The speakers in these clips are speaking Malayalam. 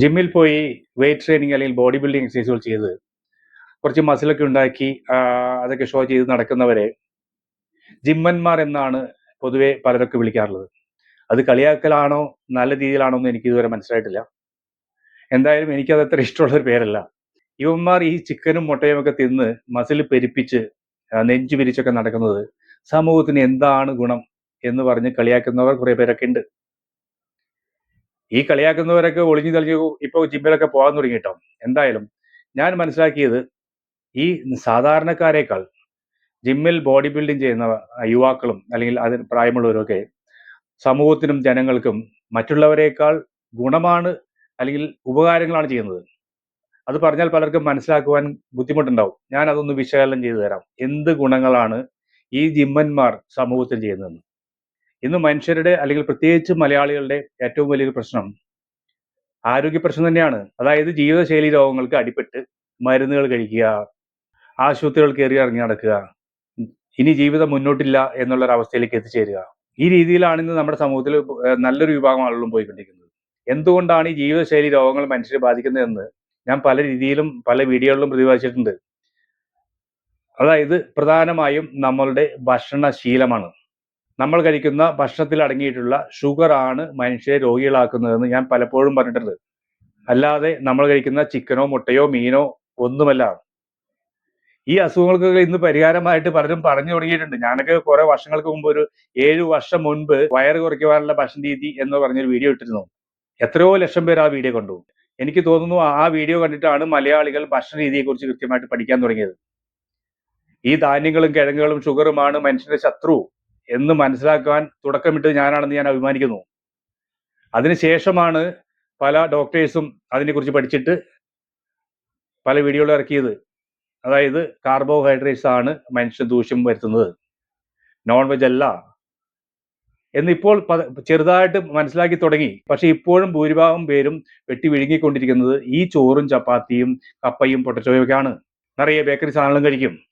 ജിമ്മിൽ പോയി വെയിറ്റ് ട്രെയിനിങ് അല്ലെങ്കിൽ ബോഡി ബിൽഡിംഗ് എക്സസൈസുകൾ ചെയ്ത് കുറച്ച് മസിലൊക്കെ ഉണ്ടാക്കി അതൊക്കെ ഷോ ചെയ്ത് നടക്കുന്നവരെ ജിമ്മന്മാർ എന്നാണ് പൊതുവെ പലരൊക്കെ വിളിക്കാറുള്ളത്. അത് കളിയാക്കലാണോ നല്ല രീതിയിലാണോ എന്ന് എനിക്ക് ഇതുവരെ മനസ്സിലായിട്ടില്ല. എന്തായാലും എനിക്കത് അത്ര ഇഷ്ടമുള്ള ഒരു പേരല്ല. ഇവന്മാർ ഈ ചിക്കനും മുട്ടയും ഒക്കെ തിന്ന് മസിൽ പെരുപ്പിച്ച് നെഞ്ചു പിരിച്ചൊക്കെ നടക്കുന്നത് സമൂഹത്തിന് എന്താണ് ഗുണം എന്ന് പറഞ്ഞ് കളിയാക്കുന്നവർ കുറേ പേരൊക്കെ ഉണ്ട്. ഈ കളിയാക്കുന്നവരൊക്കെ ഒളിഞ്ഞു തെളിഞ്ഞു ഇപ്പോൾ ജിമ്മിലൊക്കെ പോകാൻ തുടങ്ങിയിട്ടോ എന്തായാലും ഞാൻ മനസ്സിലാക്കിയത് ഈ സാധാരണക്കാരേക്കാൾ ജിമ്മിൽ ബോഡി ബിൽഡിംഗ് ചെയ്യുന്ന യുവാക്കളും അല്ലെങ്കിൽ അതിന് പ്രായമുള്ളവരൊക്കെ സമൂഹത്തിനും ജനങ്ങൾക്കും മറ്റുള്ളവരെക്കാൾ ഗുണമാണ് അല്ലെങ്കിൽ ഉപകാരങ്ങളാണ് ചെയ്യുന്നത്. അത് പറഞ്ഞാൽ പലർക്കും മനസ്സിലാക്കുവാൻ ബുദ്ധിമുട്ടുണ്ടാവും. ഞാൻ അതൊന്ന് വിശകലനം ചെയ്തു തരാം. എന്ത് ഗുണങ്ങളാണ് ഈ ജിമ്മന്മാർ സമൂഹത്തിൽ ചെയ്യുന്നതെന്ന്. ഇന്ന് മനുഷ്യരുടെ അല്ലെങ്കിൽ പ്രത്യേകിച്ച് മലയാളികളുടെ ഏറ്റവും വലിയൊരു പ്രശ്നം ആരോഗ്യ പ്രശ്നം തന്നെയാണ്. അതായത് ജീവിതശൈലി രോഗങ്ങൾക്ക് അടിപ്പെട്ട് മരുന്നുകൾ കഴിക്കുക ആശുപത്രികൾ കയറി ഇറങ്ങി നടക്കുക ഇനി ജീവിതം മുന്നോട്ടില്ല എന്നുള്ള ഒരു അവസ്ഥയിലേക്ക് എത്തിച്ചേരുക. ഈ രീതിയിലാണ് ഇന്ന് നമ്മുടെ സമൂഹത്തിൽ നല്ലൊരു വിഭാഗം ആളുകളും പോയിക്കൊണ്ടിരിക്കുന്നത്. എന്തുകൊണ്ടാണ് ഈ ജീവിതശൈലി രോഗങ്ങൾ മനുഷ്യരെ ബാധിക്കുന്നതെന്ന് ഞാൻ പല രീതിയിലും പല വീഡിയോകളിലും പ്രതിപാദിച്ചിട്ടുണ്ട്. അതായത് പ്രധാനമായും നമ്മളുടെ ഭക്ഷണശീലമാണ്. നമ്മൾ കഴിക്കുന്ന ഭക്ഷണത്തിൽ അടങ്ങിയിട്ടുള്ള ഷുഗർ ആണ് മനുഷ്യരെ രോഗികളാക്കുന്നതെന്ന് ഞാൻ പലപ്പോഴും പറഞ്ഞിട്ടുണ്ട്. അല്ലാതെ നമ്മൾ കഴിക്കുന്ന ചിക്കനോ മുട്ടയോ മീനോ ഒന്നുമല്ല. ഈ അസുഖങ്ങൾക്കൊക്കെ ഇന്ന് പരിഹാരമായിട്ട് പലരും പറഞ്ഞു തുടങ്ങിയിട്ടുണ്ട്. ഞാനൊക്കെ കുറെ വർഷങ്ങൾക്ക് മുമ്പ് ഒരു ഏഴു വർഷം മുൻപ് വയറ് കുറയ്ക്കുവാനുള്ള ഭക്ഷണ രീതി എന്ന് പറഞ്ഞൊരു വീഡിയോ ഇട്ടിരുന്നു. എത്രയോ ലക്ഷം പേർ ആ വീഡിയോ കണ്ടു. എനിക്ക് തോന്നുന്നു ആ വീഡിയോ കണ്ടിട്ടാണ് മലയാളികൾ ഭക്ഷണ രീതിയെക്കുറിച്ച് കൃത്യമായിട്ട് പഠിക്കാൻ തുടങ്ങിയത്. ഈ ധാന്യങ്ങളും കിഴങ്ങുകളും ഷുഗറുമാണ് മനുഷ്യന്റെ ശത്രു. എന്ന് മനസ്സിലാക്കാൻ തുടക്കമിട്ട് ഞാനാണെന്ന് ഞാൻ അഭിമാനിക്കുന്നു. അതിനുശേഷമാണ് പല ഡോക്ടേഴ്സും അതിനെക്കുറിച്ച് പഠിച്ചിട്ട് പല വീഡിയോകൾ ഇറക്കിയത്. അതായത് കാർബോഹൈഡ്രേറ്റ്സ് ആണ് മനുഷ്യ ദൂഷ്യം വരുത്തുന്നത്. നോൺ വെജ് അല്ല. എന്നിപ്പോൾ ചെറുതായിട്ട് മനസ്സിലാക്കി തുടങ്ങി. പക്ഷെ ഇപ്പോഴും ഭൂരിഭാഗം പേരും വെട്ടി വിഴുങ്ങിക്കൊണ്ടിരിക്കുന്നത് ഈ ചോറും ചപ്പാത്തിയും കപ്പയും പൊട്ടച്ചോയും ഒക്കെയാണ്. നിറയെ ബേക്കറി സാധനങ്ങളും കഴിക്കും.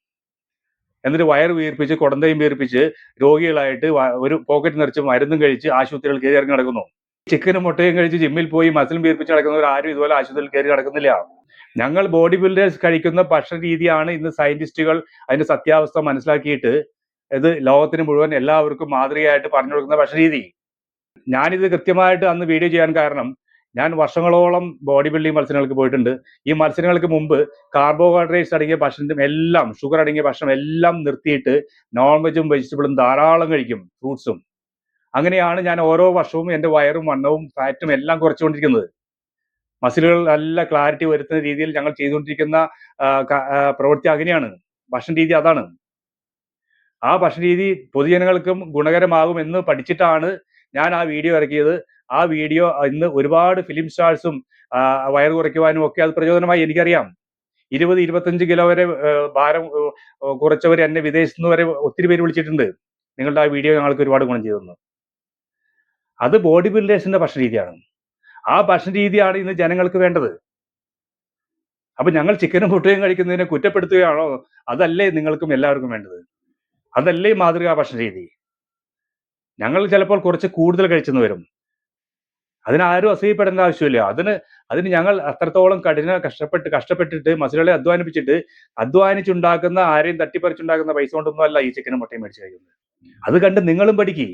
എന്നിട്ട് വയറ് വീർപ്പിച്ച് കുടന്തയും വീർപ്പിച്ച് രോഗികളായിട്ട് ഒരു പോക്കറ്റ് നിറച്ച് മരുന്നും കഴിച്ച് ആശുപത്രികൾ കയറി ഇറങ്ങി നടക്കുന്നു. ചിക്കനും മുട്ടയും കഴിച്ച് ജിമ്മിൽ പോയി മസിലും വീർപ്പിച്ച് നടക്കുന്നവർ ആരും ഇതുപോലെ ആശുപത്രിയിൽ കയറി നടക്കുന്നില്ല. ഞങ്ങൾ ബോഡി ബിൽഡേഴ്സ് കഴിക്കുന്ന ഭക്ഷണ രീതിയാണ് ഇന്ന് സയന്റിസ്റ്റുകൾ അതിന്റെ സത്യാവസ്ഥ മനസ്സിലാക്കിയിട്ട് ഇത് ലോകത്തിന് മുഴുവൻ എല്ലാവർക്കും മാതൃകയായിട്ട് പറഞ്ഞു കൊടുക്കുന്ന ഭക്ഷണ രീതി. ഞാനിത് കൃത്യമായിട്ട് അന്ന് വീഡിയോ ചെയ്യാൻ കാരണം ഞാൻ വർഷങ്ങളോളം ബോഡി ബിൽഡിംഗ് മത്സരങ്ങൾക്ക് പോയിട്ടുണ്ട്. ഈ മത്സരങ്ങൾക്ക് മുമ്പ് കാർബോഹൈഡ്രേറ്റ്സ് അടങ്ങിയ ഭക്ഷണത്തിനും എല്ലാം ഷുഗർ അടങ്ങിയ ഭക്ഷണം എല്ലാം നിർത്തിയിട്ട് നോൺ വെജും വെജിറ്റബിളും ധാരാളം കഴിക്കും ഫ്രൂട്ട്സും അങ്ങനെയാണ് ഞാൻ ഓരോ വർഷവും എന്റെ വയറും വണ്ണവും ഫാറ്റും എല്ലാം കുറച്ചുകൊണ്ടിരിക്കുന്നത്. മസിലുകൾ നല്ല ക്ലാരിറ്റി വരുത്തുന്ന രീതിയിൽ ഞങ്ങൾ ചെയ്തുകൊണ്ടിരിക്കുന്ന പ്രവൃത്തി അങ്ങനെയാണ്. ഭക്ഷണ രീതി അതാണ്. ആ ഭക്ഷണ രീതി പൊതുജനങ്ങൾക്കും ഗുണകരമാകും എന്ന് പഠിച്ചിട്ടാണ് ഞാൻ ആ വീഡിയോ ഇറക്കിയത്. ആ വീഡിയോ ഇന്ന് ഒരുപാട് ഫിലിം സ്റ്റാർസും വയർ കുറയ്ക്കുവാനും ഒക്കെ അത് പ്രചോദനമായി എനിക്കറിയാം. ഇരുപത് ഇരുപത്തഞ്ച് കിലോ വരെ ഭാരം കുറച്ചവർ എന്നെ വിദേശത്ത് നിന്ന് വരെ ഒത്തിരി പേര് വിളിച്ചിട്ടുണ്ട്. നിങ്ങളുടെ ആ വീഡിയോ ഞങ്ങൾക്ക് ഒരുപാട് ഗുണം ചെയ്തെന്ന് അത് ബോഡി ബിൽഡേഴ്സിന്റെ ഭക്ഷണ രീതിയാണ് ആ ഭക്ഷണ രീതിയാണ് ഇന്ന് ജനങ്ങൾക്ക് വേണ്ടത്. അപ്പൊ ഞങ്ങൾ ചിക്കനും മുട്ടയും കഴിക്കുന്നതിനെ കുറ്റപ്പെടുത്തുകയാണോ? അതല്ലേ നിങ്ങൾക്കും എല്ലാവർക്കും വേണ്ടത്. അതല്ലേ മാതൃകാ ഭക്ഷണ രീതി ഞങ്ങൾ ചിലപ്പോൾ കുറച്ച് കൂടുതൽ കഴിച്ചെന്ന് വരും. അതിനാരും അസൂയപ്പെടേണ്ട ആവശ്യമില്ല. അതിന് അതിന് ഞങ്ങൾ അത്രത്തോളം കഠിന കഷ്ടപ്പെട്ട് കഷ്ടപ്പെട്ടിട്ട് മസിലുകളെ അധ്വാനിപ്പിച്ചിട്ട് അധ്വാനിച്ചുണ്ടാക്കുന്ന ആരെയും തട്ടിപ്പറിച്ചുണ്ടാക്കുന്ന പൈസ കൊണ്ടൊന്നും അല്ല ഈ ചിക്കനും മുട്ടയും മേടിച്ച് കഴിക്കുന്നത് അത് കണ്ട് നിങ്ങളും പഠിക്കി.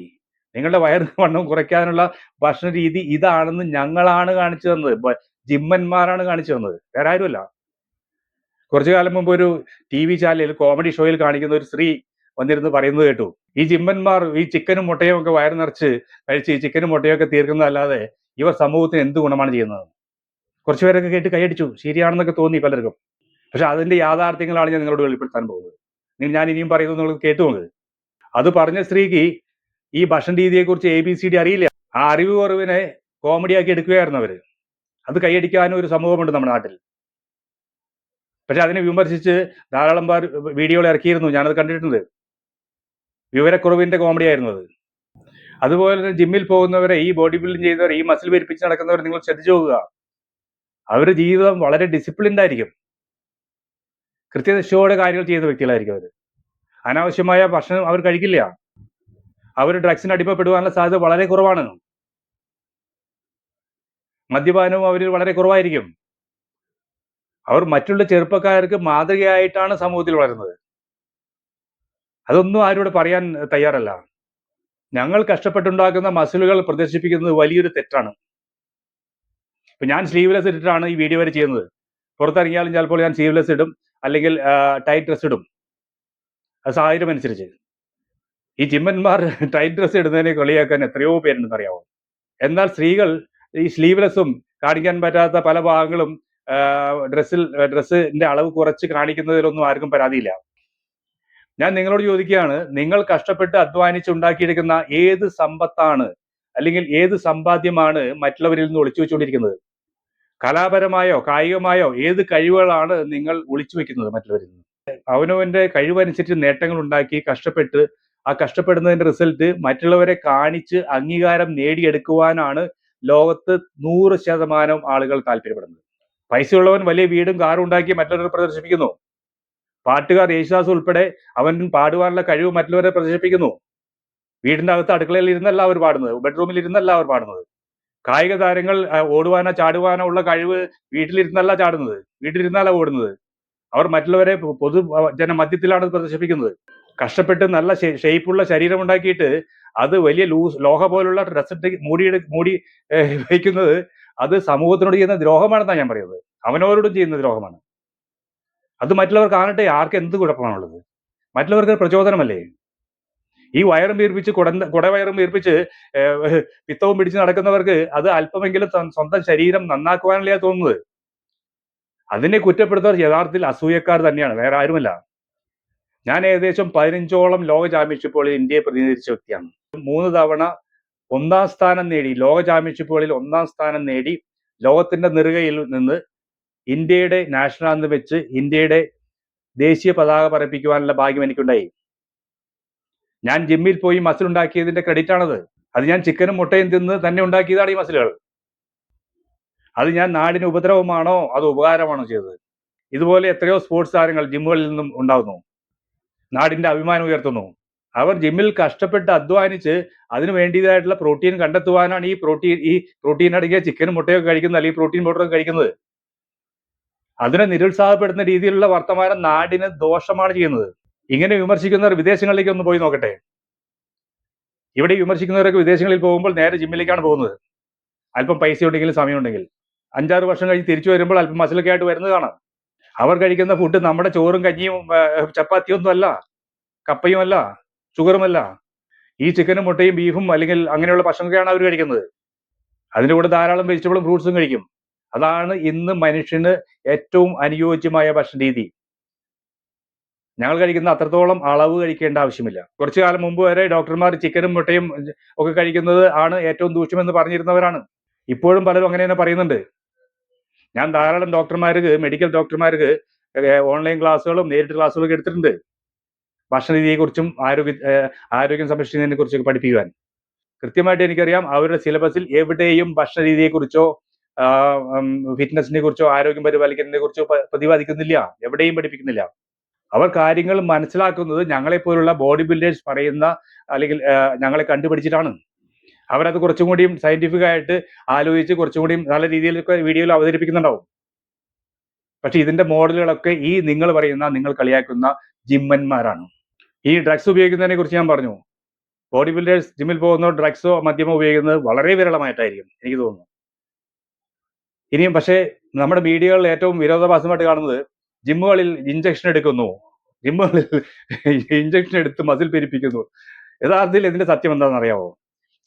നിങ്ങളുടെ വയറ് വണ്ണം കുറയ്ക്കാനുള്ള ഭക്ഷണ രീതി ഇതാണെന്ന് ഞങ്ങളാണ് കാണിച്ചു തന്നത്. ജിമ്മന്മാരാണ് കാണിച്ചു തന്നത്. വേറെ ആരുമല്ല. കുറച്ചു കാലം മുമ്പ് ഒരു ടി വി ചാനലിൽ കോമഡി ഷോയിൽ കാണിക്കുന്ന ഒരു സ്ത്രീ വന്നിരുന്ന് പറയുന്നത് കേട്ടു. ഈ ജിമ്മന്മാർ ഈ ചിക്കനും മുട്ടയും ഒക്കെ വയറ് നിറച്ച് കഴിച്ച് ഈ ചിക്കനും മുട്ടയും ഒക്കെ തീർക്കുന്നതല്ലാതെ ഇവർ സമൂഹത്തിന് എന്ത് ഗുണമാണ് ചെയ്യുന്നത്? കുറച്ചു പേരൊക്കെ കേട്ട് കൈയടിച്ചു. ശരിയാണെന്നൊക്കെ തോന്നി പലർക്കും. പക്ഷെ അതിന്റെ യാഥാർത്ഥ്യങ്ങളാണ് ഞാൻ നിങ്ങളോട് വെളിപ്പെടുത്താൻ പോകുന്നത്. ഞാൻ ഇനിയും പറയുന്നത് നിങ്ങൾ കേട്ടു പോകുന്നത് അത് പറഞ്ഞ സ്ത്രീക്ക് ഈ ഭക്ഷണ രീതിയെക്കുറിച്ച് എ ബി സി ഡി അറിയില്ല. ആ അറിവ് കുറവിനെ കോമഡിയാക്കി എടുക്കുകയായിരുന്നു അവർ. അത് കൈയടിക്കാനും ഒരു സമൂഹമുണ്ട് നമ്മുടെ നാട്ടിൽ. പക്ഷെ അതിനെ വിമർശിച്ച് ധാരാളം പേർ വീഡിയോകൾ ഇറക്കിയിരുന്നു. ഞാനത് കണ്ടിട്ടുണ്ട്. വിവരക്കുറവിന്റെ കോമഡി ആയിരുന്നു അത്. അതുപോലെ തന്നെ ജിമ്മിൽ പോകുന്നവരെ ഈ ബോഡി ബിൽഡിംഗ് ചെയ്യുന്നവർ ഈ മസിൽ പെരുപ്പിച്ച് നടക്കുന്നവർ നിങ്ങൾ ശ്രദ്ധിച്ചു നോക്കുക. അവരുടെ ജീവിതം വളരെ ഡിസിപ്ലിൻഡ് ആയിരിക്കും. കൃത്യനിഷ്ഠയോടെ കാര്യങ്ങൾ ചെയ്യുന്ന വ്യക്തികളായിരിക്കും അവർ അനാവശ്യമായ ഭക്ഷണം അവർ കഴിക്കില്ല. അവർ ഡ്രഗ്സിന് അടിമപ്പെടുവാനുള്ള സാധ്യത വളരെ കുറവാണ്. മദ്യപാനവും അവരിൽ വളരെ കുറവായിരിക്കും. അവർ മറ്റുള്ള ചെറുപ്പക്കാർക്ക് മാതൃകയായിട്ടാണ് സമൂഹത്തിൽ വളരുന്നത്. അതൊന്നും ആരോട് പറയാൻ തയ്യാറല്ല. ഞങ്ങൾ കഷ്ടപ്പെട്ടുണ്ടാക്കുന്ന മസിലുകൾ പ്രദർശിപ്പിക്കുന്നത് വലിയൊരു തെറ്റാണ്. ഇപ്പൊ ഞാൻ സ്ലീവ്ലെസ് ഇട്ടിട്ടാണ് ഈ വീഡിയോ വരെ ചെയ്യുന്നത്. പുറത്തിറങ്ങിയാലും ചിലപ്പോൾ ഞാൻ സ്ലീവ്ലെസ് ഇടും അല്ലെങ്കിൽ ടൈറ്റ് ഡ്രസ് ഇടും. അത് സാഹചര്യം അനുസരിച്ച്. ഈ ചിമ്മന്മാർ ടൈറ്റ് ഡ്രസ് ഇടുന്നതിനെ കളിയാക്കാൻ എത്രയോ പേരുണ്ടെന്ന് അറിയാമോ എന്നാൽ സ്ത്രീകൾ ഈ സ്ലീവ്ലെസ്സും കാണിക്കാൻ പറ്റാത്ത പല ഭാഗങ്ങളും ഡ്രസ്സിൽ ഡ്രസ്സിന്റെ അളവ് കുറച്ച് കാണിക്കുന്നതിലൊന്നും ആർക്കും പരാതിയില്ല. ഞാൻ നിങ്ങളോട് ചോദിക്കുകയാണ് നിങ്ങൾ കഷ്ടപ്പെട്ട് അധ്വാനിച്ച് ഉണ്ടാക്കിയെടുക്കുന്ന ഏത് സമ്പത്താണ്? അല്ലെങ്കിൽ ഏത് സമ്പാദ്യമാണ് മറ്റുള്ളവരിൽ നിന്ന് ഒളിച്ചു വെച്ചുകൊണ്ടിരിക്കുന്നത്? കലാപരമായോ കായികമായോ ഏത് കഴിവുകളാണ് നിങ്ങൾ ഒളിച്ചു വെക്കുന്നത് മറ്റുള്ളവരിൽ നിന്ന്? അവനവന്റെ കഴിവനുസരിച്ച് നേട്ടങ്ങൾ ഉണ്ടാക്കി കഷ്ടപ്പെട്ട് ആ കഷ്ടപ്പെടുന്നതിന്റെ റിസൾട്ട് മറ്റുള്ളവരെ കാണിച്ച് അംഗീകാരം നേടിയെടുക്കുവാനാണ് ലോകത്ത് നൂറ് ശതമാനം ആളുകൾ താല്പര്യപ്പെടുന്നത്. പൈസയുള്ളവൻ വലിയ വീടും കാറും ഉണ്ടാക്കി മറ്റുള്ളവരെ പ്രദർശിപ്പിക്കുന്നു. പാട്ടുകാർ യേശുദാസ് ഉൾപ്പെടെ അവൻ പാടുവാനുള്ള കഴിവ് മറ്റുള്ളവരെ പ്രദർശിപ്പിക്കുന്നു. വീടിന്റെ അകത്ത് അടുക്കളയിൽ ഇരുന്നല്ല അവർ പാടുന്നത്. ബെഡ്റൂമിൽ ഇരുന്നല്ല അവർ പാടുന്നത്. കായിക താരങ്ങൾ ഓടുവാനോ ചാടുവാനോ ഉള്ള കഴിവ് വീട്ടിലിരുന്നല്ല ചാടുന്നത്. വീട്ടിലിരുന്നല്ല ഓടുന്നത്. അവർ മറ്റുള്ളവരെ പൊതു ജനമധ്യത്തിലാണ് പ്രദർശിപ്പിക്കുന്നത്. കഷ്ടപ്പെട്ട് നല്ല ഷേപ്പുള്ള ശരീരം ഉണ്ടാക്കിയിട്ട് അത് വലിയ ലൂസ് ലോഹ പോലുള്ള ഡ്രസ് മൂടി മൂടി വയ്ക്കുന്നത് അത് സമൂഹത്തിനോട് ചെയ്യുന്ന ദ്രോഹമാണെന്നാണ് ഞാൻ പറയുന്നത്. അവനവരോടും ചെയ്യുന്ന ദ്രോഹമാണ്. അത് മറ്റുള്ളവർ കാണട്ടെ ആർക്ക് എന്ത് കുഴപ്പമാണുള്ളത്? മറ്റുള്ളവർക്ക് പ്രചോദനമല്ലേ? ഈ വയറും വീർപ്പിച്ച് കുട കുടവയറും വീർപ്പിച്ച് പിത്തവും പിടിച്ച് നടക്കുന്നവർക്ക് അത് അല്പമെങ്കിലും സ്വന്തം ശരീരം നന്നാക്കുവാനല്ലേ തോന്നുന്നത്? അതിനെ കുറ്റപ്പെടുത്തവർ യഥാർത്ഥത്തിൽ അസൂയക്കാർ തന്നെയാണ് വേറെ ആരുമല്ല. ഞാൻ ഏകദേശം പതിനഞ്ചോളം ലോക ചാമ്പ്യൻഷിപ്പുകളിൽ ഇന്ത്യയെ പ്രതിനിധീകരിച്ച വ്യക്തിയാണ്. മൂന്ന് തവണ ഒന്നാം സ്ഥാനം നേടി ലോക ചാമ്പ്യൻഷിപ്പുകളിൽ ഒന്നാം സ്ഥാനം നേടി ലോകത്തിന്റെ നെറുകയിൽ നിന്ന് ഇന്ത്യയുടെ നാഷണൽ ആന്തം വെച്ച് ഇന്ത്യയുടെ ദേശീയ പതാക പറപ്പിക്കുവാനുള്ള ഭാഗ്യം എനിക്കുണ്ടായി. ഞാൻ ജിമ്മിൽ പോയി മസിൽ ഉണ്ടാക്കിയതിന്റെ ക്രെഡിറ്റ് ആണത്. അത് ഞാൻ ചിക്കനും മുട്ടയും തിന്ന് തന്നെ ഉണ്ടാക്കിയതാണ് ഈ മസിലുകൾ അത് ഞാൻ നാടിന് ഉപദ്രവമാണോ അത് ഉപകാരമാണോ ചെയ്തത്? ഇതുപോലെ എത്രയോ സ്പോർട്സ് താരങ്ങൾ ജിമ്മുകളിൽ നിന്നും ഉണ്ടാകുന്നു നാടിന്റെ അഭിമാനം ഉയർത്തുന്നു. അവർ ജിമ്മിൽ കഷ്ടപ്പെട്ട് അധ്വാനിച്ച് അതിനു വേണ്ടിയതായിട്ടുള്ള പ്രോട്ടീൻ കണ്ടെത്തുവാനാണ് ഈ പ്രോട്ടീൻ ഈ പ്രോട്ടീൻ അടങ്ങിയ ചിക്കനും മുട്ടയൊക്കെ കഴിക്കുന്നത് അല്ലെങ്കിൽ പ്രോട്ടീൻ പൗഡറൊക്കെ കഴിക്കുന്നത്. അതിനെ നിരുത്സാഹപ്പെടുന്ന രീതിയിലുള്ള വർത്തമാനം നാടിന് ദോഷമാണ് ചെയ്യുന്നത്. ഇങ്ങനെ വിമർശിക്കുന്നവർ വിദേശങ്ങളിലേക്ക് ഒന്ന് പോയി നോക്കട്ടെ. ഇവിടെ വിമർശിക്കുന്നവരൊക്കെ വിദേശങ്ങളിൽ പോകുമ്പോൾ നേരെ ജിമ്മിലേക്കാണ് പോകുന്നത്. അല്പം പൈസ ഉണ്ടെങ്കിൽ സമയമുണ്ടെങ്കിൽ അഞ്ചാറ് വർഷം കഴിഞ്ഞ് തിരിച്ചു വരുമ്പോൾ അല്പം മസിലൊക്കെ ആയിട്ട് വരുന്നത് കാണാം. അവർ കഴിക്കുന്ന ഫുഡ് നമ്മുടെ ചോറും കഞ്ഞിയും ചപ്പാത്തിയൊന്നും അല്ല. കപ്പയുമല്ല ഷുഗറുമല്ല ഈ ചിക്കനും മുട്ടയും ബീഫും അല്ലെങ്കിൽ അങ്ങനെയുള്ള ഭക്ഷണമൊക്കെയാണ് അവർ കഴിക്കുന്നത്. അതിന്റെ കൂടെ ധാരാളം വെജിറ്റബിളും ഫ്രൂട്ട്സും കഴിക്കും. അതാണ് ഇന്ന് മനുഷ്യന് ഏറ്റവും അനുയോജ്യമായ ഭക്ഷണ രീതി. ഞങ്ങൾ കഴിക്കുന്ന അത്രത്തോളം അളവ് കഴിക്കേണ്ട ആവശ്യമില്ല. കുറച്ചു കാലം മുമ്പ് വരെ ഡോക്ടർമാർ ചിക്കനും മുട്ടയും ഒക്കെ കഴിക്കുന്നത് ആണ് ഏറ്റവും ദൂഷ്യമെന്ന് പറഞ്ഞിരുന്നവരാണ്. ഇപ്പോഴും പലരും അങ്ങനെ തന്നെ പറയുന്നുണ്ട്. ഞാൻ ധാരാളം ഡോക്ടർമാർക്ക് മെഡിക്കൽ ഡോക്ടർമാർക്ക് ഓൺലൈൻ ക്ലാസ്സുകളും നേരിട്ട് ക്ലാസ്സുകളൊക്കെ എടുത്തിട്ടുണ്ട്. ഭക്ഷണ ഭക്ഷണരീതിയെക്കുറിച്ചും ആരോഗ്യ ആരോഗ്യം സംരക്ഷിക്കുന്നതിനെ കുറിച്ചൊക്കെ പഠിപ്പിക്കുവാൻ. കൃത്യമായിട്ട് എനിക്കറിയാം അവരുടെ സിലബസിൽ എവിടെയും ഭക്ഷണ രീതിയെക്കുറിച്ചോ ഫിറ്റ്നസിനെ കുറിച്ചോ ആരോഗ്യം പരിപാലിക്കുന്നതിനെ കുറിച്ചോ പ്രതിപാദിക്കുന്നില്ല. എവിടെയും പഠിപ്പിക്കുന്നില്ല. അവർ കാര്യങ്ങൾ മനസ്സിലാക്കുന്നത് ഞങ്ങളെപ്പോലുള്ള ബോഡി ബിൽഡേഴ്സ് പറയുന്ന അല്ലെങ്കിൽ ഞങ്ങളെ കണ്ടുപിടിച്ചിട്ടാണ്. അവരത് കുറച്ചും കൂടിയും സയന്റിഫിക് ആയിട്ട് ആലോചിച്ച് കുറച്ചും കൂടിയും നല്ല രീതിയിലൊക്കെ വീഡിയോയിൽ അവതരിപ്പിക്കുന്നുണ്ടാവും. പക്ഷെ ഇതിന്റെ മോഡലുകളൊക്കെ ഈ നിങ്ങൾ പറയുന്ന നിങ്ങൾ കളിയാക്കുന്ന ജിമ്മന്മാരാണ് ഈ ഡ്രഗ്സ് ഉപയോഗിക്കുന്നതിനെ കുറിച്ച് ഞാൻ പറഞ്ഞു. ബോഡി ബിൽഡേഴ്സ് ജിമ്മിൽ പോകുന്നോ ഡ്രഗ്സോ മദ്യമോ ഉപയോഗിക്കുന്നത് വളരെ വിരളമായിട്ടായിരിക്കും എനിക്ക് തോന്നുന്നു. ഇനിയും പക്ഷേ നമ്മുടെ മീഡിയകളിൽ ഏറ്റവും വിരോധാഭാസമായിട്ട് കാണുന്നത് ജിമ്മുകളിൽ ഇഞ്ചക്ഷൻ എടുക്കുന്നു. ജിമ്മുകളിൽ ഇഞ്ചക്ഷൻ എടുത്ത് മസിൽ പെരിപ്പിക്കുന്നു. യഥാർത്ഥത്തിൽ ഇതിന്റെ സത്യം എന്താണെന്ന് അറിയാമോ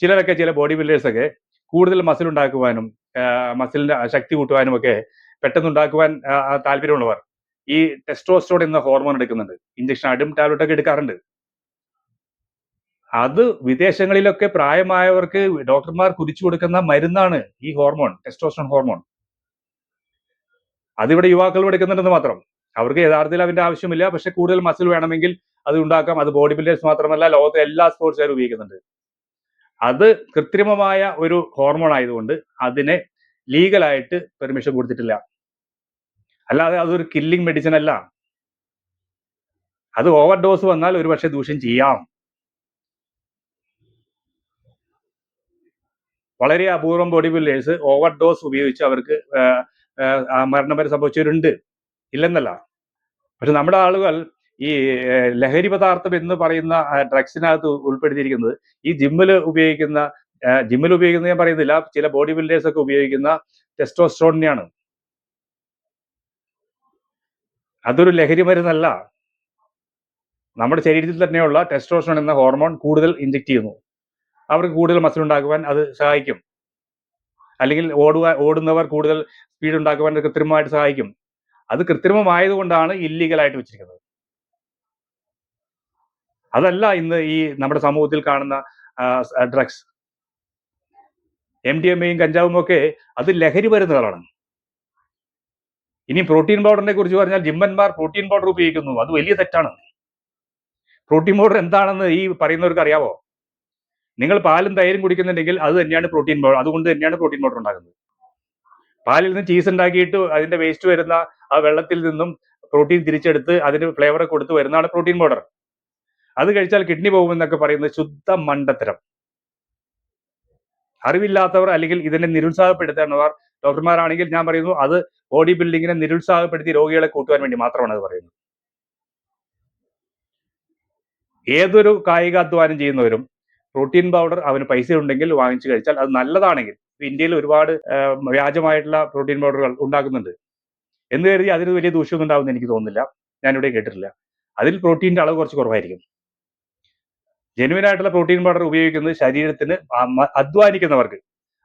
ചിലരൊക്കെ ചില ബോഡി ബിൽഡേഴ്സൊക്കെ കൂടുതൽ മസിൽ ഉണ്ടാക്കുവാനും മസിലിന്റെ ശക്തി കൂട്ടുവാനും ഒക്കെ പെട്ടെന്ന് ഉണ്ടാക്കുവാൻ താല്പര്യമുള്ളവർ ഈ ടെസ്ട്രോസ്റ്റോൺ എന്ന ഹോർമോൺ എടുക്കുന്നുണ്ട്. ഇഞ്ചക്ഷൻ അടും ടാബ്ലറ്റ് ഒക്കെ എടുക്കാറുണ്ട്. അത് വിദേശങ്ങളിലൊക്കെ പ്രായമായവർക്ക് ഡോക്ടർമാർ കുതിച്ചു കൊടുക്കുന്ന മരുന്നാണ് ഈ ഹോർമോൺ ടെസ്ട്രോസ്റ്റോൺ ഹോർമോൺ. അതിവിടെ യുവാക്കൾ എടുക്കുന്നുണ്ടെന്ന് മാത്രം. അവർക്ക് യഥാർത്ഥത്തിൽ അതിന്റെ ആവശ്യമില്ല. പക്ഷെ കൂടുതൽ മസിൽ വേണമെങ്കിൽ അത് ഉണ്ടാക്കാം. അത് ബോഡി ബിൽഡേഴ്സ് മാത്രമല്ല ലോകത്തെ എല്ലാ സ്പോർട്സുകാരും ഉപയോഗിക്കുന്നുണ്ട്. അത് കൃത്രിമമായ ഒരു ഹോർമോൺ ആയതുകൊണ്ട് അതിനെ ലീഗലായിട്ട് പെർമിഷൻ കൊടുത്തിട്ടില്ല. അല്ലാതെ അതൊരു കില്ലിംഗ് മെഡിസിൻ അല്ല. അത് ഓവർ ഡോസ് വന്നാൽ ഒരുപക്ഷെ ദൂഷ്യം ചെയ്യാം. വളരെ അപൂർവം ബോഡി ബിൽഡേഴ്സ് ഓവർ ഡോസ് ഉപയോഗിച്ച് അവർക്ക് മരണം വരെ സംഭവിച്ചവരുണ്ട്. ഇല്ലെന്നല്ല. പക്ഷെ നമ്മുടെ ആളുകൾ ഈ ലഹരി പദാർത്ഥം എന്ന് പറയുന്ന ഡ്രഗ്സിനകത്ത് ഉൾപ്പെടുത്തിയിരിക്കുന്നത് ഈ ജിമ്മിൽ ഉപയോഗിക്കുന്ന ജിമ്മിൽ ഉപയോഗിക്കുന്ന ഞാൻ പറയുന്നില്ല ചില ബോഡി ബിൽഡേഴ്സ് ഒക്കെ ഉപയോഗിക്കുന്ന ടെസ്റ്റോസ്ട്രോണിനെയാണ് അതൊരു ലഹരി മരുന്നല്ല. നമ്മുടെ ശരീരത്തിൽ തന്നെയുള്ള ടെസ്റ്റോസ്ട്രോൺ എന്ന ഹോർമോൺ കൂടുതൽ ഇഞ്ചെക്ട് ചെയ്യുന്നു. അവർക്ക് കൂടുതൽ മസിൽ ഉണ്ടാക്കുവാൻ അത് സഹായിക്കും. അല്ലെങ്കിൽ ഓടുക ഓടുന്നവർ കൂടുതൽ സ്പീഡ് ഉണ്ടാക്കുവാൻ അത് കൃത്രിമമായിട്ട് സഹായിക്കും. അത് കൃത്രിമമായതുകൊണ്ടാണ് ഇല്ലീഗലായിട്ട് വെച്ചിരിക്കുന്നത്. അതല്ല ഇന്ന് ഈ നമ്മുടെ സമൂഹത്തിൽ കാണുന്ന ഡ്രഗ്സ് എം ഡി എം എയും കഞ്ചാവും ഒക്കെ അത് ലഹരി മരുന്നുകളാണ്. ഇനി പ്രോട്ടീൻ പൗഡറിനെ കുറിച്ച് പറഞ്ഞാൽ ജിമ്മന്മാർ പ്രോട്ടീൻ പൗഡർ ഉപയോഗിക്കുന്നു. അത് വലിയ തെറ്റാണ്. പ്രോട്ടീൻ പൗഡർ എന്താണെന്ന് ഈ പറയുന്നവർക്ക് അറിയാവോ? നിങ്ങൾ പാലും തൈരും കുടിക്കുന്നുണ്ടെങ്കിൽ അത് തന്നെയാണ് പ്രോട്ടീൻ പൗഡർ അതുകൊണ്ട് തന്നെയാണ് പ്രോട്ടീൻ പൗഡർ ഉണ്ടാകുന്നത് പാലിൽ നിന്ന് ചീസ് ഉണ്ടാക്കിയിട്ട് അതിന്റെ വേസ്റ്റ് വരുന്ന ആ വെള്ളത്തിൽ നിന്നും പ്രോട്ടീൻ തിരിച്ചെടുത്ത് അതിന് ഫ്ലേവർ കൊടുത്ത് വരുന്നതാണ് പ്രോട്ടീൻ പൗഡർ. അത് കഴിച്ചാൽ കിഡ്നി പോകും എന്നൊക്കെ പറയുന്നത് ശുദ്ധ മണ്ടത്തരം. അറിവില്ലാത്തവർ അല്ലെങ്കിൽ ഇതിനെ നിരുത്സാഹപ്പെടുത്തേണ്ടവർ ഡോക്ടർമാരാണെങ്കിൽ ഞാൻ പറയുന്നു അത് ബോഡി ബിൽഡിങ്ങിനെ നിരുത്സാഹപ്പെടുത്തി രോഗികളെ കൂട്ടുവാൻ വേണ്ടി മാത്രമാണ് അത് പറയുന്നത്. ഏതൊരു കായികാധ്വാനം ചെയ്യുന്നവരും പ്രോട്ടീൻ പൗഡർ അവന് പൈസ ഉണ്ടെങ്കിൽ വാങ്ങിച്ചു കഴിച്ചാൽ അത് നല്ലതാണെങ്കിൽ. ഇന്ത്യയിൽ ഒരുപാട് വ്യാജമായിട്ടുള്ള പ്രോട്ടീൻ പൗഡറുകൾ ഉണ്ടാക്കുന്നുണ്ട്. എന്ന് കരുതി അതിന് വലിയ ദൂഷ്യമൊന്നും ഉണ്ടാവുമെന്ന് എനിക്ക് തോന്നുന്നില്ല. ഞാനിവിടെ കേട്ടിട്ടില്ല. അതിൽ പ്രോട്ടീന്റെ അളവ് കുറച്ച് കുറവായിരിക്കും. ജെനുവിൻ ആയിട്ടുള്ള പ്രോട്ടീൻ പൗഡർ ഉപയോഗിക്കുന്നത് ശരീരത്തിന് അധ്വാനിക്കുന്നവർക്ക്.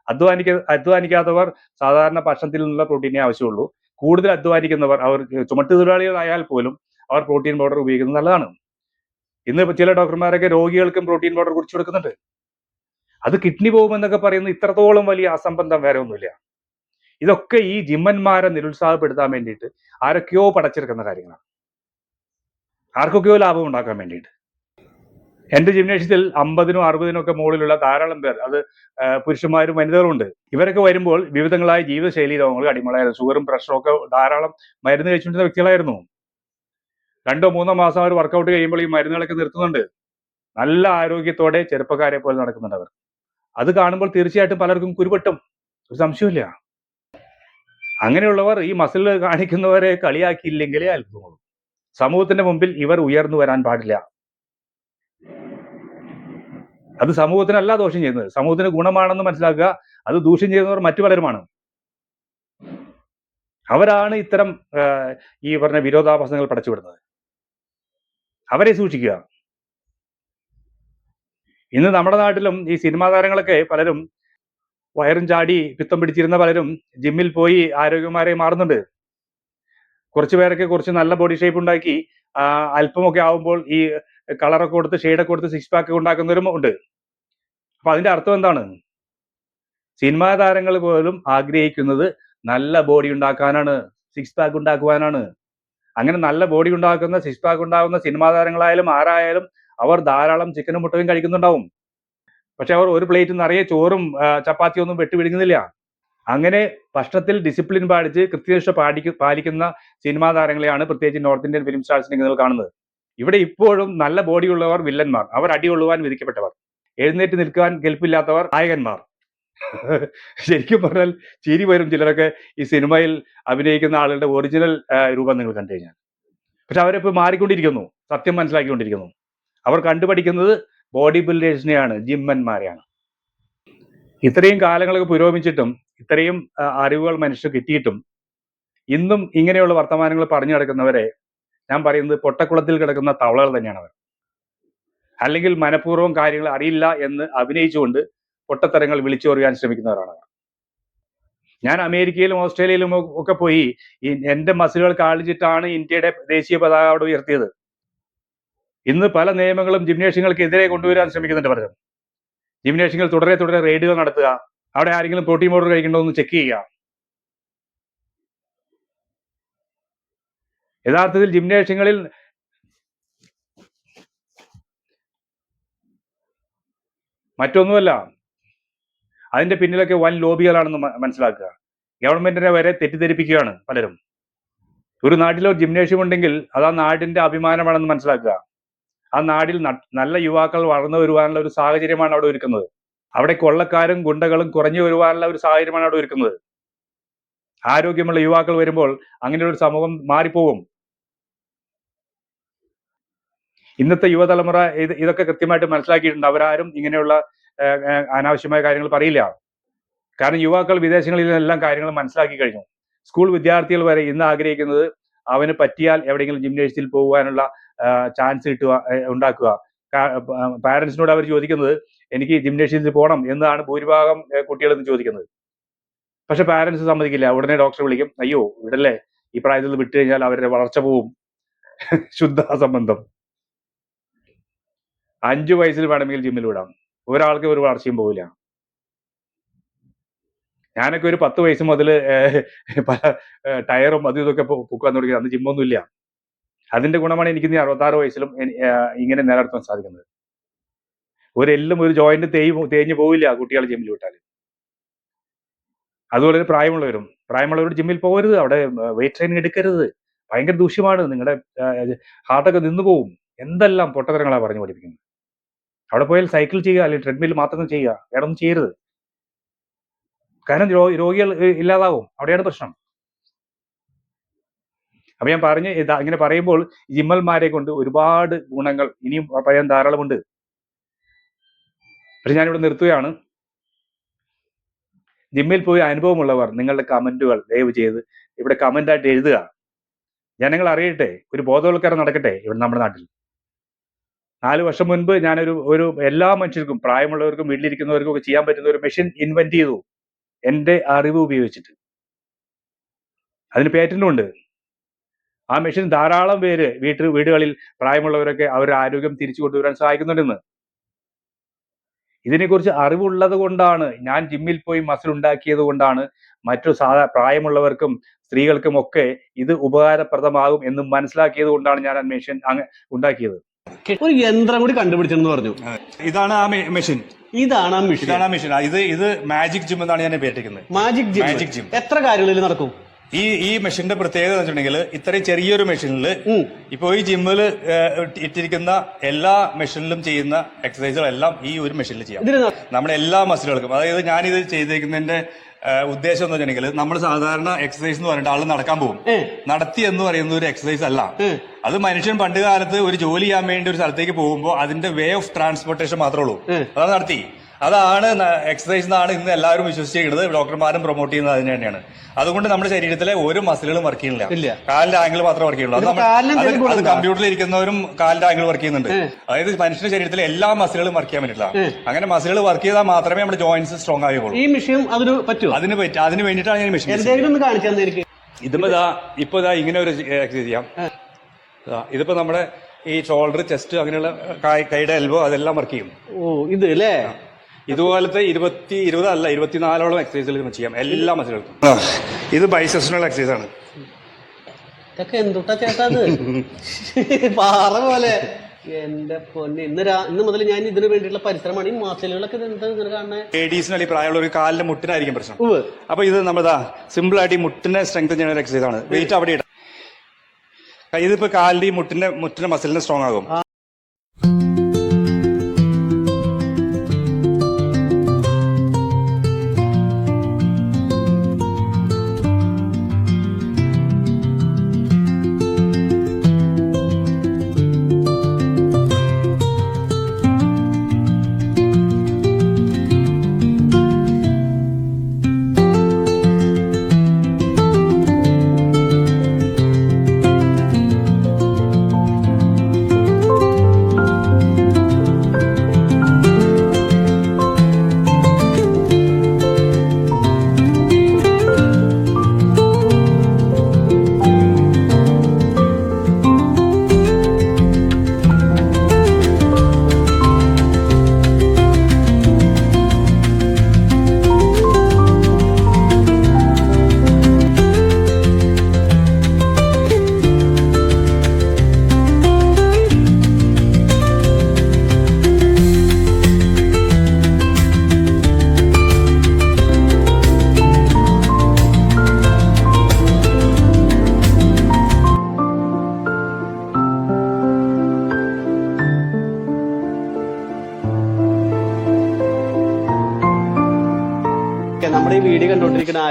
അധ്വാനിക്ക അധ്വാനിക്കാത്തവർ സാധാരണ ഭക്ഷണത്തിൽ നിന്നുള്ള പ്രോട്ടീനെ ആവശ്യമുള്ളൂ. കൂടുതൽ അധ്വാനിക്കുന്നവർ അവർക്ക് ചുമട്ടുതൊഴിലാളികളായാൽ പോലും അവർ പ്രോട്ടീൻ പൗഡർ ഉപയോഗിക്കുന്നത് നല്ലതാണ്. ഇന്ന് ചില ഡോക്ടർമാരൊക്കെ രോഗികൾക്കും പ്രോട്ടീൻ പൗഡർ കുടിച്ചു കൊടുക്കുന്നുണ്ട്. അത് കിഡ്നി പോകുമെന്നൊക്കെ പറയുന്ന ഇത്രത്തോളം വലിയ അസംബന്ധം വേറെ ഒന്നുമില്ല. ഇതൊക്കെ ഈ ജിമ്മന്മാരെ നിരുത്സാഹപ്പെടുത്താൻ വേണ്ടിയിട്ട് ആരൊക്കെയോ പടച്ചെടുക്കുന്ന കാര്യങ്ങളാണ്. ആർക്കൊക്കെയോ ലാഭം ഉണ്ടാക്കാൻ വേണ്ടിയിട്ട്. എന്റെ ജിംനേഷ്യത്തിൽ അമ്പതിനും അറുപതിനും ഒക്കെ മുകളിലുള്ള ധാരാളം പേർ അത് പുരുഷന്മാരും വനിതകളും ഉണ്ട് ഇവരൊക്കെ വരുമ്പോൾ വിവിധങ്ങളായ ജീവിതശൈലി രോഗങ്ങൾ അടിമളായ ഷുഗറും പ്രഷറും ഒക്കെ ധാരാളം മരുന്ന് കഴിച്ചുകൊണ്ടിരുന്ന വ്യക്തികളായിരുന്നു. രണ്ടോ മൂന്നോ മാസം അവർ വർക്കൗട്ട് കഴിയുമ്പോൾ ഈ മരുന്നുകളൊക്കെ നിർത്തുന്നുണ്ട്. നല്ല ആരോഗ്യത്തോടെ ചെറുപ്പക്കാരെ പോലെ നടക്കുന്നുണ്ട് അവർ. അത് കാണുമ്പോൾ തീർച്ചയായിട്ടും പലർക്കും കുരുപെട്ടും. ഒരു സംശയമില്ല അങ്ങനെയുള്ളവർ ഈ മസിൽ കാണിക്കുന്നവരെ കളിയാക്കിയില്ലെങ്കിലേ അത്ഭുതമുള്ളൂ. സമൂഹത്തിന്റെ മുമ്പിൽ ഇവർ ഉയർന്നു വരാൻ പാടില്ല. അത് സമൂഹത്തിനല്ല ദോഷം ചെയ്യുന്നത്. സമൂഹത്തിന് ഗുണമാണെന്ന് മനസ്സിലാക്കുക. അത് ദൂഷ്യം ചെയ്യുന്നവർ മറ്റു പലരുമാണ്. അവരാണ് ഇത്തരം ഈ പറഞ്ഞ വിരോധാഭാസങ്ങൾ പടച്ചുവിടുന്നത്. അവരെ സൂക്ഷിക്കുക. ഇന്ന് നമ്മുടെ നാട്ടിലും ഈ സിനിമാ താരങ്ങളൊക്കെ പലരും വയറും ചാടി പിത്തം പിടിച്ചിരുന്ന പലരും ജിമ്മിൽ പോയി ആരോഗ്യമാരെ മാറുന്നുണ്ട്. കുറച്ചു പേരൊക്കെ കുറച്ച് നല്ല ബോഡി ഷേപ്പ് ഉണ്ടാക്കി അല്പമൊക്കെ ആവുമ്പോൾ ഈ കളറൊക്കെ കൊടുത്ത് ഷെയ്ഡൊക്കെ കൊടുത്ത് സിക്സ് പാക്ക് ഉണ്ടാക്കുന്നവരും ഉണ്ട്. അപ്പൊ അതിന്റെ അർത്ഥം എന്താണ്? സിനിമാ താരങ്ങൾ പോലും ആഗ്രഹിക്കുന്നത് നല്ല ബോഡി ഉണ്ടാക്കാനാണ് സിക്സ് പാക്ക് ഉണ്ടാക്കുവാനാണ്. അങ്ങനെ നല്ല ബോഡി ഉണ്ടാക്കുന്ന സിക്സ് പാക്ക് ഉണ്ടാകുന്ന സിനിമാ താരങ്ങളായാലും ആരായാലും അവർ ധാരാളം ചിക്കനും മുട്ടയും കഴിക്കുന്നുണ്ടാവും. പക്ഷെ അവർ ഒരു പ്ലേറ്റ് നിറയെ ചോറും ചപ്പാത്തിയും ഒന്നും വെട്ടി വിഴുങ്ങുന്നില്ല. അങ്ങനെ ഭക്ഷണത്തിൽ ഡിസിപ്ലിൻ പാലിച്ച് കൃത്യനിഷ്ഠ പാലിക്ക പാലിക്കുന്ന സിനിമാ താരങ്ങളെയാണ് പ്രത്യേകിച്ച് നോർത്ത് ഇന്ത്യൻ ഫിലിം സ്റ്റാർസിനെ നിങ്ങൾ കാണുന്നത്. ഇവിടെ ഇപ്പോഴും നല്ല ബോഡിയുള്ളവർ വില്ലന്മാർ അവർ അടികൊള്ളുവാൻ വിധിക്കപ്പെട്ടവർ. എഴുന്നേറ്റ് നിൽക്കാൻ കെൽപ്പില്ലാത്തവർ നായകന്മാർ. ശരിക്കും പറഞ്ഞാൽ ചിരി വരും ചിലരൊക്കെ ഈ സിനിമയിൽ അഭിനയിക്കുന്ന ആളുകളുടെ ഒറിജിനൽ രൂപം നിങ്ങൾ കണ്ടു കഴിഞ്ഞാൽ. പക്ഷെ അവരിപ്പോൾ മാറിക്കൊണ്ടിരിക്കുന്നു. സത്യം മനസ്സിലാക്കിക്കൊണ്ടിരിക്കുന്നു. അവർ കണ്ടുപഠിക്കുന്നത് ബോഡി ബിൽഡേഴ്സിനെയാണ് ജിമ്മന്മാരെയാണ്. ഇത്രയും കാലങ്ങളൊക്കെ പുരോഗമിച്ചിട്ടും ഇത്രയും അറിവുകൾ മനുഷ്യർ കിട്ടിയിട്ടും ഇന്നും ഇങ്ങനെയുള്ള വർത്തമാനങ്ങൾ പറഞ്ഞു കിടക്കുന്നവരെ ഞാൻ പറയുന്നത് പൊട്ടക്കുളത്തിൽ കിടക്കുന്ന തവളകൾ തന്നെയാണ് അവർ. അല്ലെങ്കിൽ മനഃപൂർവം കാര്യങ്ങൾ അറിയില്ല എന്ന് അഭിനയിച്ചുകൊണ്ട് പൊട്ടത്തരങ്ങൾ വിളിച്ചു പറയാൻ ശ്രമിക്കുന്നവരാണ്. ഞാൻ അമേരിക്കയിലും ഓസ്ട്രേലിയയിലും ഒക്കെ പോയി എന്റെ മസിലുകൾ കാണിച്ചിട്ടാണ് ഇന്ത്യയുടെ ദേശീയ പതാക അവിടെ ഉയർത്തിയത്. ഇന്ന് പല നിയമങ്ങളും ജിംനേഷ്യങ്ങൾക്കെതിരെ കൊണ്ടുവരാൻ ശ്രമിക്കുന്നുണ്ട് പലരും. ജിംനേഷ്യങ്ങൾ തുടരെ തുടരെ റെയ്ഡുകൾ നടത്തുക അവിടെ ആരെങ്കിലും പ്രോട്ടീൻ പൗഡർ കഴിക്കണ്ടോ എന്ന് ചെക്ക് ചെയ്യുക. യഥാർത്ഥത്തിൽ ജിംനേഷ്യങ്ങളിൽ മറ്റൊന്നുമല്ല അതിന്റെ പിന്നിലൊക്കെ വൻ ലോബികളാണെന്ന് മനസ്സിലാക്കുക. ഗവൺമെന്റിനെ വരെ തെറ്റിദ്ധരിപ്പിക്കുകയാണ് പലരും. ഒരു നാട്ടിലോ ജിംനേഷ്യം ഉണ്ടെങ്കിൽ അത് ആ നാടിന്റെ അഭിമാനമാണെന്ന് മനസ്സിലാക്കുക. ആ നാടിൽ നല്ല യുവാക്കൾ വളർന്നു വരുവാനുള്ള ഒരു സാഹചര്യമാണ് അവിടെ ഒരുക്കുന്നത്. അവിടെ കൊള്ളക്കാരും ഗുണ്ടകളും കുറഞ്ഞു വരുവാനുള്ള ഒരു സാഹചര്യമാണ് അവിടെ ഒരുക്കുന്നത്. ആരോഗ്യമുള്ള യുവാക്കൾ വരുമ്പോൾ അങ്ങനെ ഒരു സമൂഹം മാറിപ്പോകും. ഇന്നത്തെ യുവതലമുറ ഇത് ഇതൊക്കെ കൃത്യമായിട്ട് മനസ്സിലാക്കിയിട്ടുണ്ട്. അവരാരും ഇങ്ങനെയുള്ള അനാവശ്യമായ കാര്യങ്ങൾ പറയില്ല. കാരണം യുവാക്കൾ വിദേശങ്ങളിൽ നിന്നെല്ലാം കാര്യങ്ങൾ മനസ്സിലാക്കി കഴിഞ്ഞു. സ്കൂൾ വിദ്യാർത്ഥികൾ വരെ ഇന്ന് ആഗ്രഹിക്കുന്നത് അവന് പറ്റിയാൽ എവിടെയെങ്കിലും ജിംനേഷ്യത്തിൽ പോകാനുള്ള ചാൻസ് കിട്ടുക ഉണ്ടാക്കുക. പാരന്റ്സിനോട് അവർ ചോദിക്കുന്നത് എനിക്ക് ജിംനേഷ്യത്തിൽ പോകണം എന്നാണ് ഭൂരിഭാഗം കുട്ടികൾ എന്ന് ചോദിക്കുന്നത്. പക്ഷെ പാരന്റ്സ് സമ്മതിക്കില്ല. ഉടനെ ഡോക്ടറെ വിളിക്കും അയ്യോ വിടല്ലേ ഈ പ്രായത്തിൽ നിന്ന് വിട്ടു കഴിഞ്ഞാൽ അവരുടെ വളർച്ച പോവും. ശുദ്ധ സംബന്ധം അഞ്ചു വയസ്സിൽ വേണമെങ്കിൽ ജിമ്മിൽ വിടാം. ഒരാൾക്ക് ഒരു വളർച്ചയും പോവില്ല. ഞാനൊക്കെ ഒരു പത്ത് വയസ്സ് മുതൽ പല ടയറും അതും ഇതൊക്കെ പൊക്കാൻ തുടങ്ങി. അന്ന് ജിമ്മൊന്നും ഇല്ല അതിന്റെ ഗുണമാണ് എനിക്ക് ഇനി അറുപത്താറ് വയസ്സിലും ഇങ്ങനെ നിലനിർത്താൻ സാധിക്കുന്നത്. ഒരു എല്ലും ഒരു ജോയിന്റ് തേയ് തേഞ്ഞു പോവില്ല കുട്ടികൾ ജിമ്മിൽ വിട്ടാൽ അതുപോലെ തന്നെ പ്രായമുള്ളവരും. പ്രായമുള്ളവരോട് ജിമ്മിൽ പോകരുത്. അവിടെ വെയിറ്റ് ട്രെയിനിങ് എടുക്കരുത്. ഭയങ്കര ദൂഷ്യമാണ്. നിങ്ങളുടെ ഹാർട്ടൊക്കെ നിന്നു പോവും എന്തെല്ലാം പൊട്ടത്തരങ്ങളാണ് പറഞ്ഞു പഠിപ്പിക്കുന്നത്. അവിടെ പോയാൽ സൈക്കിൾ ചെയ്യുക അല്ലെങ്കിൽ ട്രെഡ്മിൽ മാത്രം ചെയ്യുക വേറെ ഒന്നും ചെയ്യരുത്. കാരണം രോഗികൾ ഇല്ലാതാവും. അവിടെയാണ് പ്രശ്നം. അപ്പൊ ഞാൻ പറഞ്ഞ് ഇതാ ഇങ്ങനെ പറയുമ്പോൾ ജിമ്മൽമാരെ കൊണ്ട് ഒരുപാട് ഗുണങ്ങൾ ഇനിയും പറയാൻ ധാരാളമുണ്ട്. പക്ഷെ ഞാനിവിടെ നിർത്തുകയാണ്. ജിമ്മിൽ പോയി അനുഭവമുള്ളവർ നിങ്ങളുടെ കമന്റുകൾ ദയവ് ചെയ്ത് ഇവിടെ കമന്റ് ആയിട്ട് എഴുതുക. ജനങ്ങൾ അറിയട്ടെ ഒരു ബോധവൽക്കരണം നടക്കട്ടെ ഇവിടെ നമ്മുടെ നാട്ടിൽ. നാല് വർഷം മുൻപ് ഞാനൊരു ഒരു എല്ലാ മനുഷ്യർക്കും പ്രായമുള്ളവർക്കും വീട്ടിലിരിക്കുന്നവർക്കും ഒക്കെ ചെയ്യാൻ പറ്റുന്ന ഒരു മെഷീൻ ഇൻവെന്റ് ചെയ്തു. എന്റെ അറിവ് ഉപയോഗിച്ചിട്ട്. അതിന് പേറ്റന്റും ഉണ്ട്. ആ മെഷീൻ ധാരാളം പേര് വീട്ടിൽ വീടുകളിൽ പ്രായമുള്ളവരൊക്കെ അവരുടെ ആരോഗ്യം തിരിച്ചു കൊണ്ടുവരാൻ സഹായിക്കുന്നുണ്ടെന്ന്. ഇതിനെക്കുറിച്ച് അറിവുള്ളത് കൊണ്ടാണ് ഞാൻ ജിമ്മിൽ പോയി മസിൽ ഉണ്ടാക്കിയത് കൊണ്ടാണ് മറ്റു സാധാ പ്രായമുള്ളവർക്കും സ്ത്രീകൾക്കും ഒക്കെ ഇത് ഉപകാരപ്രദമാകും എന്ന് മനസ്സിലാക്കിയത് കൊണ്ടാണ് ഞാൻ ആ മെഷീൻ ഉണ്ടാക്കിയത്. ഒരു യന്ത്രം കൂടി കണ്ടുപിടിച്ചെന്ന് പറഞ്ഞു. ഇതാണ് ആ മെഷീൻ. ഇതാണ് ആ മെഷീൻ. ഇതാണ് ആ മെഷീൻ. ഇത് ഇത് മാജിക് ജിം എന്നാണ് ഞാൻ പേറ്റിക്കുന്നത് മാജിക് ജിം മാജിക് ജിം എത്ര കാര്യങ്ങളിൽ നടക്കും? ഈ ഈ മെഷീന്റെ പ്രത്യേകത എന്ന് വെച്ചിട്ടുണ്ടെങ്കിൽ ഇത്രയും ചെറിയൊരു മെഷീനിൽ ഇപ്പൊ ഈ ജിമ്മിൽ ഇട്ടിരിക്കുന്ന എല്ലാ മെഷീനിലും ചെയ്യുന്ന എക്സസൈസുകളെല്ലാം ഈ ഒരു മെഷീനിൽ ചെയ്യാം. നമ്മുടെ എല്ലാ മസിലുകൾക്കും. അതായത് ഞാനിത് ചെയ്തേക്കുന്നതിന്റെ ഉദ്ദേശം എന്ന് വെച്ചിട്ടുണ്ടെങ്കിൽ നമ്മൾ സാധാരണ എക്സസൈസ് എന്ന് പറഞ്ഞിട്ട് ആൾ നടക്കാൻ പോകും. നടത്തി എന്ന് പറയുന്ന ഒരു എക്സസൈസ് അല്ല. അത് മനുഷ്യൻ പണ്ട് കാലത്ത് ഒരു ജോലി ചെയ്യാൻ വേണ്ടി ഒരു സ്ഥലത്തേക്ക് പോകുമ്പോൾ അതിന്റെ വേ ഓഫ് ട്രാൻസ്പോർട്ടേഷൻ മാത്രമേ ഉള്ളൂ. അതാണ് നടത്തി. അതാണ് എക്സസൈസ് എന്നാണ് ഇന്ന് എല്ലാവരും വിശ്വസിച്ചിരിക്കുന്നത്. ഡോക്ടർമാരും പ്രൊമോട്ട് ചെയ്യുന്നത് അതിന് തന്നെയാണ്. അതുകൊണ്ട് നമ്മുടെ ശരീരത്തിലെ ഒരു മസിലുകളും വർക്ക്. ചെയ്യുന്നില്ല. കാലിന്റെ ആംഗിൾ മാത്രമേ വർക്ക് ചെയ്യുള്ളൂ അത്? കമ്പ്യൂട്ടറിൽ ഇരിക്കുന്നവരും കാലിന്റെ ആംഗിൾ വർക്ക് ചെയ്യുന്നുണ്ട്. അതായത് മനുഷ്യന്റെ ശരീരത്തിലെ എല്ലാ മസിലുകളും വർക്ക് ചെയ്യാൻ പറ്റില്ല. അങ്ങനെ മസിലുകൾ വർക്ക് ചെയ്താൽ മാത്രമേ നമ്മുടെ ജോയിന്റ്സ് സ്ട്രോങ് ആവുകയുള്ളൂ. ഈ മെഷീൻ അതിന് പറ്റും അതിന് പറ്റും അതിന് വേണ്ടിയിട്ടാണ് ഞാൻ മെഷീൻ ഇതിപ്പോ ഇതാ ഇപ്പൊ ഇതാ ഇങ്ങനെ ഒരു എക്സസൈസ് ചെയ്യാം. ഇതിപ്പോ നമ്മുടെ ഈ ഷോൾഡർ ചെസ്റ്റ് അങ്ങനെയുള്ള കൈയുടെ എൽബോ അതെല്ലാം വർക്ക് ചെയ്യും. ഓ ഇത് അല്ലേ? ഇതുപോലത്തെ ഇരുപത്തി ഇരുപത് അല്ല ഇരുപത്തിനാലോളം എക്സസൈസുകൾ നമുക്ക് ചെയ്യാം. എല്ലാ മസിലുകൾക്കും ഇത് ബൈസെഷണൽ എക്സസൈസ് ആണ്. ഇതൊക്കെ എന്തുട്ടാ ചേട്ടാ അത് പാറ പോലെ. എന്റെ പൊന്നെ ഇന്ന് ഇന്ന് മുതൽ ഞാൻ ഇതിന് വേണ്ടിയിട്ടുള്ള പരിശ്രമമാണ്. ഈ മാസലുകളൊക്കെ ലേഡീസിന് അല്ലെങ്കിൽ പ്രായമുള്ള ഒരു കാലിന്റെ മുട്ടിനായിരിക്കും പ്രശ്നം. അപ്പൊ ഇത് നമ്മളിതാ സിമ്പിൾ ആയിട്ട് ഈ മുട്ടിനെ സ്ട്രെങ്ത് ചെയ്യുന്ന ഒരു എക്സസൈസ് ആണ്. വെയിറ്റ് അവിടെ ഇടാം. ഇതിപ്പോ കാലിന്റെ ഈ മുട്ടിന്റെ മുട്ടിന്റെ മസിലിന് സ്ട്രോങ് ആകും.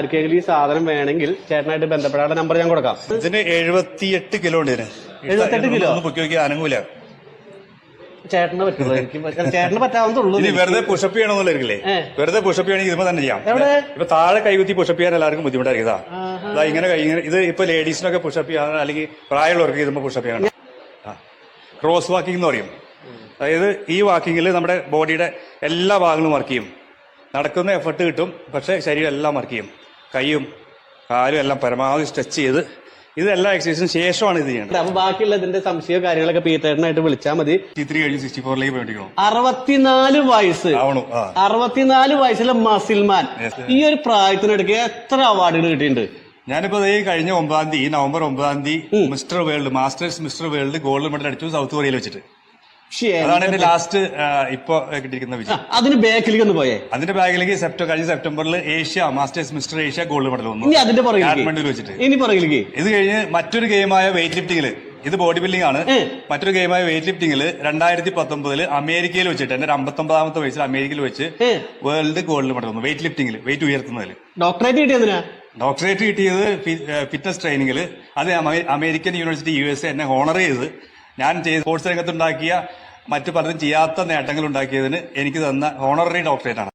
ആർക്കെങ്കിലും ഈ സാധനം വേണമെങ്കിൽ ചേട്ടനായിട്ട് ബന്ധപ്പെടാനുള്ള നമ്പർ ഞാൻ കൊടുക്കാം. ഇതിന് എഴുപത്തിയെട്ട് കിലോ ഉണ്ട് ഇതിന്. 78 കിലോ? ഒന്ന് പൊക്കി നോക്കി അനങ്ങൂല. ചേട്ടന് പറ്റുള്ളൂ എനിക്ക് ചേട്ടന് പറ്റാവുന്നതുള്ളൂ ഇനി വെറുതെ പുഷപ്പ് ചെയ്യണമെന്നുള്ളരില്ലേ ഏ. വെറുതെ പുഷപ്പ് ചെയ്യണമെങ്കിൽ ഇതിപ്പോ തന്നെ ചെയ്യാം? ഇപ്പൊ താഴെ കൈകുത്തി പുഷപ്പ് ചെയ്യാൻ എല്ലാവർക്കും ബുദ്ധിമുട്ടായിരിക്കും ഇതാ. ഇങ്ങനെ ഇത് ഇപ്പൊ ലേഡീസിനൊക്കെ പുഷപ്പ് ചെയ്യാൻ അല്ലെങ്കിൽ പ്രായമുള്ളവർക്ക് ഇതുമ്പോ പുഷപ്പ് ചെയ്യണം ക്രോസ് വാക്കിംഗ് എന്ന് പറയും. അതായത് ഈ വാക്കിങ്ങിൽ നമ്മുടെ ബോഡിയുടെ എല്ലാ ഭാഗങ്ങളും വർക്ക് ചെയ്യും. നടക്കുന്ന എഫർട്ട് കിട്ടും പക്ഷെ ശരീരം എല്ലാം വർക്ക് ചെയ്യും. കൈയും കാലും എല്ലാം പരമാവധി സ്ട്രെച്ച് ചെയ്ത് ഇതെല്ലാം എക്സസൈസിന് ശേഷമാണ് ഇത് ചെയ്യേണ്ടത്. അപ്പൊ ബാക്കിയുള്ള ഇതിന്റെ സംശയ കാര്യങ്ങളൊക്കെ പീത്തേട്ടനായിട്ട് വിളിച്ചാൽ മതി. അറുപത്തിനാല് വയസ്സ്. അറുപത്തിനാല് വയസ്സിലെ മസിൽമാൻ ഈ ഒരു പ്രായത്തിനിടയ്ക്ക് എത്ര അവാർഡുകൾ കിട്ടിയിട്ടുണ്ട്? ഞാനിപ്പോ ഈ കഴിഞ്ഞ ഒമ്പതാം തീയതി നവംബർ ഒമ്പതാം തീയതി mister world masters mister world gold medal അടിച്ചു സൗത്ത് കൊറിയയിൽ വെച്ചിട്ട്. അതാണ് എന്റെ ലാസ്റ്റ് ഇപ്പൊ കിട്ടിയിരിക്കുന്ന വിജയം. അതിന് ബാക്കിലേക്ക് ഒന്ന് പോയേ. അതിന്റെ ബാക്കിലേക്ക് സെപ്റ്റംബർ കഴിഞ്ഞ സെപ്റ്റംബറിൽ Asia masters mister Asia gold medal വന്നു. ഇനി അതിന്റെ കാഠ്മണ്ഡുവിൽ വെച്ചിട്ട്. ഇനി പറയില്ലേ ഇത് കഴിഞ്ഞ് മറ്റൊരു ഗെയിമായ വെയിറ്റ് ലിഫ്റ്റിംഗിൽ ഇത് ബോഡി ബിൽഡിംഗ് ആണ് മറ്റൊരു ഗെയിമായ വെയിറ്റ് ലിഫ്റ്റിംഗിൽ രണ്ടായിരത്തി പത്തൊമ്പതിൽ അമേരിക്കയിൽ വെച്ചിട്ട് എന്റെ ഒമ്പതാമത്തെ വയസ്സിൽ അമേരിക്കയിൽ വെച്ച് വേൾഡ് ഗോൾഡ് മെഡൽ വന്നു വെയിറ്റ് ലിഫ്റ്റിംഗിൽ വെയിറ്റ് ഉയർത്തുന്നതിൽ ഡോക്ടറേറ്റ് കിട്ടിയതിനാ ഡോക്ടറേറ്റ് കിട്ടിയത് ഫിറ്റ്നസ് ട്രെയിനിങ്ങിൽ അത് അമേരിക്കൻ യൂണിവേഴ്സിറ്റി യു എസ് എന്നെ ഹോണർ ചെയ്ത് ഞാൻ സ്പോർട്സ് രംഗത്തുണ്ടാക്കിയ മറ്റു പലരും ചെയ്യാത്ത നേട്ടങ്ങൾ ഉണ്ടാക്കിയതിന് എനിക്ക് തന്ന ഹോണററി ഡോക്ടറേറ്റ് ആണ്.